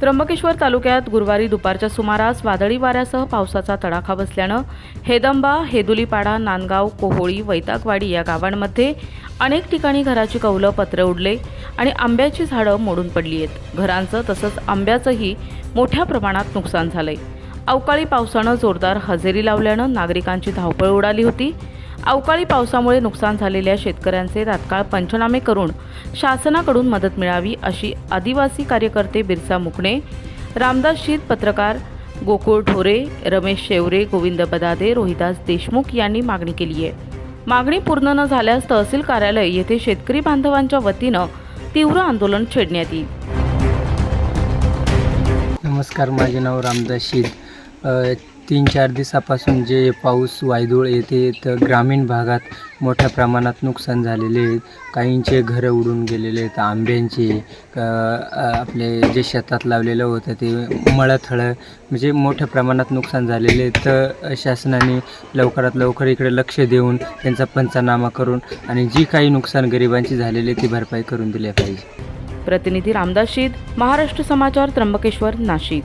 त्र्यंबकेश्वर तालुक्यात गुरुवारी दुपारच्या सुमारास वादळी वाऱ्यासह पावसाचा तडाखा बसल्यानं हेदंबा हेदुलीपाडा नांदगाव कोहोळी वैतागवाडी या गावांमध्ये अनेक ठिकाणी घराची कौलं पत्रे उडले आणि आंब्याची झाडं मोडून पडली आहेत. घरांचं तसंच आंब्याचंही मोठ्या प्रमाणात नुकसान झालंय. अवकाळी पावसानं जोरदार हजेरी लावल्यानं नागरिकांची धावपळ उडाली होती. अवकाळी पावसामुळे नुकसान झालेल्या शेतकऱ्यांचे तात्काळ पंचनामे करून शासनाकडून मदत मिळावी अशी आदिवासी कार्यकर्ते बिरसा मुकणे रामदास शीत पत्रकार गोकुळ ढोरे रमेश शेवरे गोविंद बदादे रोहिदास देशमुख यांनी मागणी केली आहे. मागणी पूर्ण न झाल्यास तहसील कार्यालय येथे शेतकरी बांधवांच्या वतीनं तीव्र आंदोलन छेडण्यात येईल. नमस्कार माझे नाव रामदास शीद तीन चार दिवसापासून जे पाऊस वायदूळ येते तर ग्रामीण भागात मोठ्या प्रमाणात नुकसान झालेले आहेत. काहींचे घरं उडून गेलेले आहेत. आंब्यांचे आपले जे शेतात लावलेलं होतं ते मळथळं म्हणजे मोठ्या प्रमाणात नुकसान झालेले आहे तर शासनाने लवकरात लवकर इकडे लक्ष देऊन त्यांचा पंचनामा करून आणि जी काही नुकसान गरिबांची झालेली आहे ती भरपाई करून दिली पाहिजे. प्रतिनिधी रामदास शीद महाराष्ट्र समाचार त्र्यंबकेश्वर नाशिक.